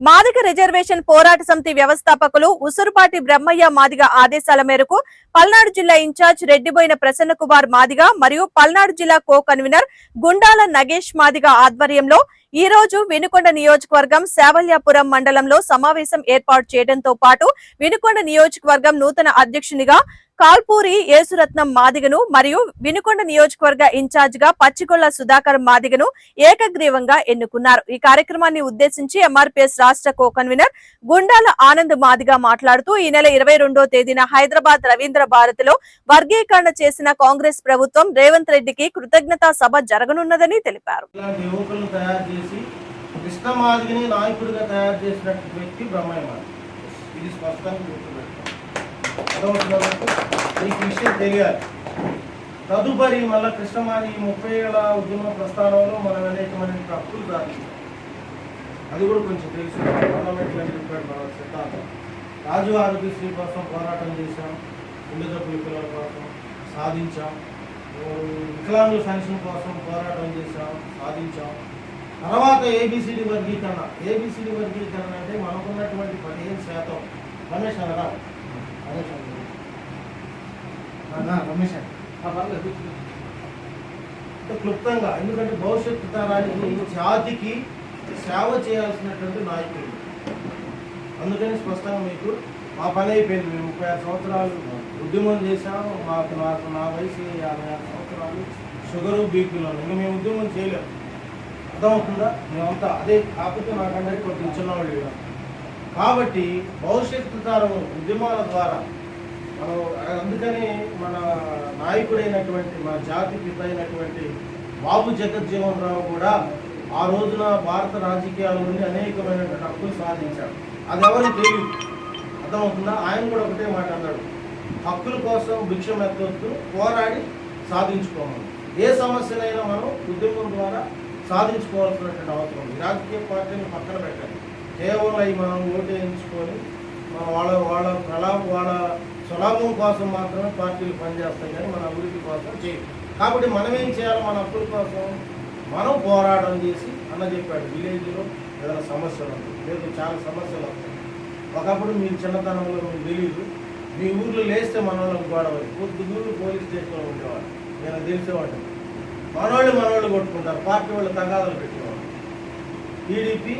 Madiga reservation పోరాట సమితి వ్యవస్థాపకులు ఉసురుపాటి బ్రహ్మయ్య మాదిగ ఆదేశాల మేరకు పల్నాడు జిల్లా ఇన్ఛార్జ్ రెడ్డిబోయిన ప్రసన్న కుమార్ మాదిగ మరియు పల్నాడు జిల్లా కో కన్వీనర్ గుండాల నగేష్ మాదిగ ఆధ్వర్యంలో ఈ రోజు వినుకొండ నియోజకవర్గం శావల్యాపురం మండలంలో సమావేశం ఏర్పాటు చేయడంతో పాటు వినుకొండ నియోజకవర్గం నూతన అధ్యక్షునిగా కాల్పూరి యేసురత్నం మాదిగను మరియు వినుకొండ నియోజకవర్గ ఇన్ఛార్జ్గా పచ్చికొల్ల సుధాకర్ మాదిగను ఏకగ్రీవంగా ఎన్నుకున్నారు. ఈ కార్యక్రమాన్ని ఉద్దేశించి ఎంఆర్పీఎస్ రాష్ట్ర కో కన్వీనర్ గుండాల ఆనంద్ మాదిగ మాట్లాడుతూ ఈ నెల ఇరవై రెండో తేదీన హైదరాబాద్ రవీంద్ర భారతిలో వర్గీకరణ చేసిన కాంగ్రెస్ ప్రభుత్వం రేవంత్ రెడ్డికి కృతజ్ఞతా సభ జరగనున్నదని తెలిపారు. కృష్ణ యువకులను నాయకుడిగా తయారు చేసినటువంటి వ్యక్తి బ్రహ్మయ్య ఇది స్పష్టంగా మీకు? ఈ విషయం తెలియాలి. తదుపరి మళ్ళా కృష్ణమాది ఈ ముప్పై ఏళ్ళ ఉద్యమ ప్రస్థానంలో మనం అనేకమైన తప్పులు సాధించాం అది కూడా కొంచెం తెలుసు. పార్లమెంట్లో చెప్పాడు మన సిద్ధాంతం. రాజు ఆరోగ్యశ్రీ కోసం పోరాటం చేశాం. గుండె జబ్బుల పిల్లల కోసం సాధించాం. వికలాంగుల పెన్షన్ కోసం పోరాటం చేశాం సాధించాం. తర్వాత ఏబిసిడి వర్గీకరణ. ఏబిసిడి వర్గీకరణ అంటే మనకున్నటువంటి పదిహేను శాతం. రమేష్ అనరా రమేష్ రమేష్ క్లుప్తంగా ఎందుకంటే భవిష్యత్తు తరానికి జాతికి సేవ చేయాల్సినటువంటి నాయకులు అందుకని స్పష్టంగా మీకు మా పని అయిపోయింది. మేము ముప్పై ఆరు సంవత్సరాలు ఉద్యమం చేశాము మాకు నాకు నా వయసు యాభై ఆరు సంవత్సరాలు. షుగరు బీపీలో ఇంకా మేము ఉద్యమం చేయలేము అర్థమవుతుందా? మేమంతా అదే కాకపోతే నాకందరికి కొంచెం చిన్నవాళ్ళు కాబట్టి భవిష్యత్తు తరం ఉద్యమాల ద్వారా అందుకని మన నాయకుడైనటువంటి మన జాతి పిత అయినటువంటి బాబు జగజ్జీవన్ రావు కూడా ఆ రోజున భారత రాజకీయాల నుండి అనేకమైనటువంటి హక్కులు సాధించాడు. అది ఎవరికి తెలియదు అర్థమవుతుందా? ఆయన కూడా ఒకటే మాట అన్నాడు. హక్కుల కోసం భిక్షం ఎత్తవద్దు పోరాడి సాధించుకోమని. ఏ సమస్యనైనా మనం ఉద్యమం ద్వారా సాధించుకోవాల్సినటువంటి అవసరం ఉంది. రాజకీయ పార్టీని పక్కన పెట్టాలి కేవలం అవి మనం ఓటు వేయించుకొని మన వాళ్ళ వాళ్ళ ప్రలాభ వాళ్ళ స్వలాభం కోసం మాత్రమే పార్టీలు పనిచేస్తాయి కానీ మన అభివృద్ధి కోసం చేయవు కాబట్టి మనం ఏం చేయాలి? మన అప్పుల కోసం మనం పోరాటం చేసి అన్న చెప్పాడు విలేజ్లో ఏదైనా సమస్యలు ఉంటాయి లేదు చాలా సమస్యలు వస్తాయి. ఒకప్పుడు మీరు చిన్నతనంలో మీకు తెలియదు మీ ఊర్లో లేస్తే మనోళ్ళకి వాళ్ళకి గొడవ పొద్దుగూరు పోలీస్ స్టేషన్లో ఉండేవాడు నేను తెలిసేవాడిని. మనోళ్ళు మనోళ్ళు కొట్టుకుంటారు. పార్టీ వాళ్ళు తగాదాలు పెట్టేవాడు టీడీపీ